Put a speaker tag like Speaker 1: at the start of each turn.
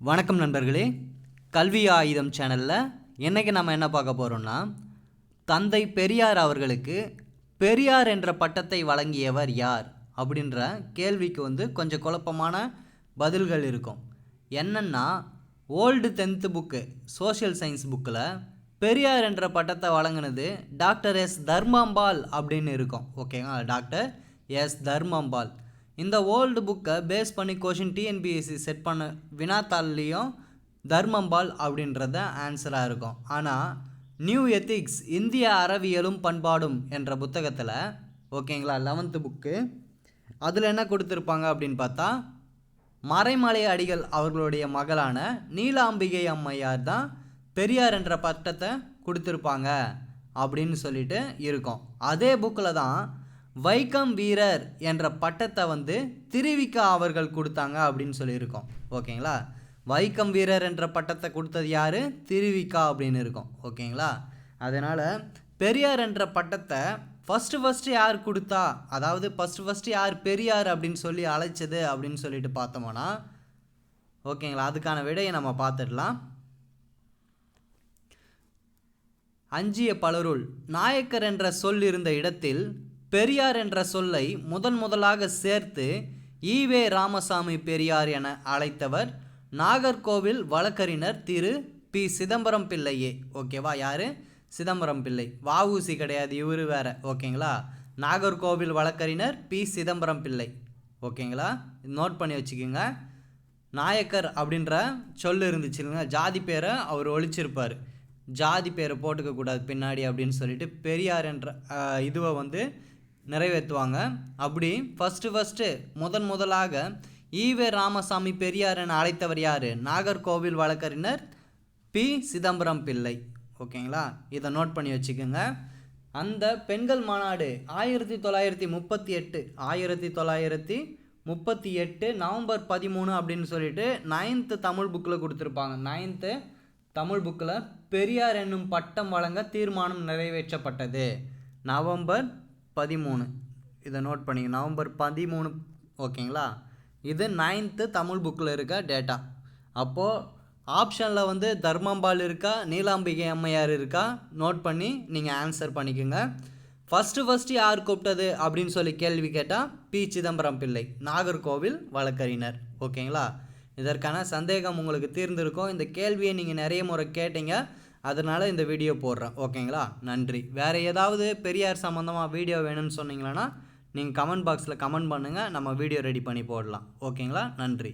Speaker 1: வணக்கம் நண்பர்களே. கல்வி ஆயுதம் சேனலில் இன்றைக்கி நம்ம என்ன பார்க்க போகிறோம்னா தந்தை பெரியார் அவர்களுக்கு பெரியார் என்ற பட்டத்தை வழங்கியவர் யார் அப்படின்ற கேள்விக்கு வந்து கொஞ்சம் குழப்பமான பதில்கள் இருக்கும். என்னென்னா old tenth book social science புக்கில் பெரியார் என்ற பட்டத்தை வழங்கினது டாக்டர் எஸ் தர்மாம்பால் அப்படின்னு இருக்கும். ஓகேங்களா டாக்டர் எஸ் தர்மாம்பால். இந்த ஓல்டு புக்கை பேஸ் பண்ணி கொஷின் டிஎன்பிஎஸ்சி செட் பண்ண வினாத்தாள்லேயும் தர்மம்பால் அப்படின்றத ஆன்சராக இருக்கும். ஆனால் நியூ எத்திக்ஸ் இந்திய அறவியலும் பண்பாடும் என்ற புத்தகத்தில் ஓகேங்களா லெவன்த்து புக்கு அதில் என்ன கொடுத்துருப்பாங்க அப்படின்னு பார்த்தா மறைமலை அடிகள் அவர்களுடைய மகளான நீலாம்பிகை அம்மையார் தான் பெரியார் என்ற பட்டத்தை கொடுத்துருப்பாங்க அப்படின்னு சொல்லிட்டு இருக்கும். அதே புக்கில் தான் வைக்கம் வீரர் என்ற பட்டத்தை வந்து திருவிக்கா அவர்கள் கொடுத்தாங்க அப்படின்னு சொல்லியிருக்கோம். ஓகேங்களா? வைக்கம் வீரர் என்ற பட்டத்தை கொடுத்தது யார்? திருவிக்கா அப்படின்னு இருக்கும். ஓகேங்களா? அதனால் பெரியார் என்ற பட்டத்தை ஃபஸ்ட்டு ஃபஸ்ட்டு யார் கொடுத்தா? அதாவது ஃபஸ்ட்டு ஃபஸ்ட்டு யார் பெரியார் அப்படின்னு சொல்லி அழைச்சது அப்படின்னு சொல்லிட்டு பார்த்தோம்னா ஓகேங்களா? அதுக்கான விடையை நம்ம பார்த்துடலாம். அஞ்சிய பலருள் நாயக்கர் என்ற சொல் இருந்த இடத்தில் பெரியார் என்ற சொல்லை முதன் முதலாக சேர்த்து ஈவே ராமசாமி பெரியார் என அழைத்தவர் நாகர்கோவில் வழக்கறிஞர் திரு பி. சிதம்பரம் பிள்ளையே. ஓகேவா? யார்? சிதம்பரம் பிள்ளை. வஉசி கிடையாது. இவர் வேற. ஓகேங்களா? நாகர்கோவில் வழக்கறிஞர் பி. சிதம்பரம் பிள்ளை. ஓகேங்களா? நோட் பண்ணி வச்சுக்கோங்க. நாயக்கர் அப்படின்ற சொல் இருந்துச்சுங்க. ஜாதி பேரை அவர் ஒழிச்சிருப்பார். ஜாதி பேரை போட்டுக்க கூடாது பின்னாடி அப்படின்னு சொல்லிட்டு பெரியார் என்ற இதுவை வந்து நிறைவேற்றுவாங்க. அப்படி ஃபஸ்ட்டு ஃபஸ்ட்டு முதன் முதலாக ஈவே ராமசாமி பெரியார் என அழைத்தவர் யார்? நாகர்கோவில் வழக்கறிஞர் பி. சிதம்பரம் பிள்ளை. ஓகேங்களா இதை நோட் பண்ணி வச்சுக்கோங்க. அந்த பெண்கள் மாநாடு ஆயிரத்தி தொள்ளாயிரத்தி முப்பத்தி எட்டு ஆயிரத்தி தொள்ளாயிரத்தி முப்பத்தி எட்டு நவம்பர் பதிமூணு அப்படின்னு சொல்லிட்டு நைன்த்து தமிழ் புக்கில் கொடுத்துருப்பாங்க. நைன்த்து தமிழ் புக்கில் பெரியார் என்னும் பட்டம் வழங்க தீர்மானம் நிறைவேற்றப்பட்டது. நவம்பர் பதிமூணு. இதை நோட் பண்ணிங்க நவம்பர் பதிமூணு ஓகேங்களா? இது நைன்த்து தமிழ் புக்கில் இருக்க டேட்டா அப்போது ஆப்ஷனில் வந்து தர்மம்பால் இருக்கா? நீலாம்பிகை அம்மையார் இருக்கா? நோட் பண்ணி நீங்கள் ஆன்சர் பண்ணிக்கோங்க. ஃபஸ்ட்டு ஃபஸ்ட்டு யார் கூப்பிட்டது? அப்படின்னு சொல்லி கேள்வி கேட்டால் பி. சிதம்பரம் பிள்ளை நாகர்கோவில் வழக்கறிஞர். ஓகேங்களா? இதற்கான சந்தேகம் உங்களுக்கு தீர்ந்திருக்கும். இந்த கேள்வியை நீங்கள் நிறைய முறை கேட்டீங்க. அதனால் இந்த வீடியோ போடுறேன். ஓகேங்களா? நன்றி. வேறு ஏதாவது பெரியார் சம்மந்தமாக வீடியோ வேணும்னு சொன்னீங்களன்னா நீங்கள் கமெண்ட் பாக்ஸில் கமெண்ட் பண்ணுங்கள் நம்ம வீடியோ ரெடி பண்ணி போடலாம். ஓகேங்களா? நன்றி.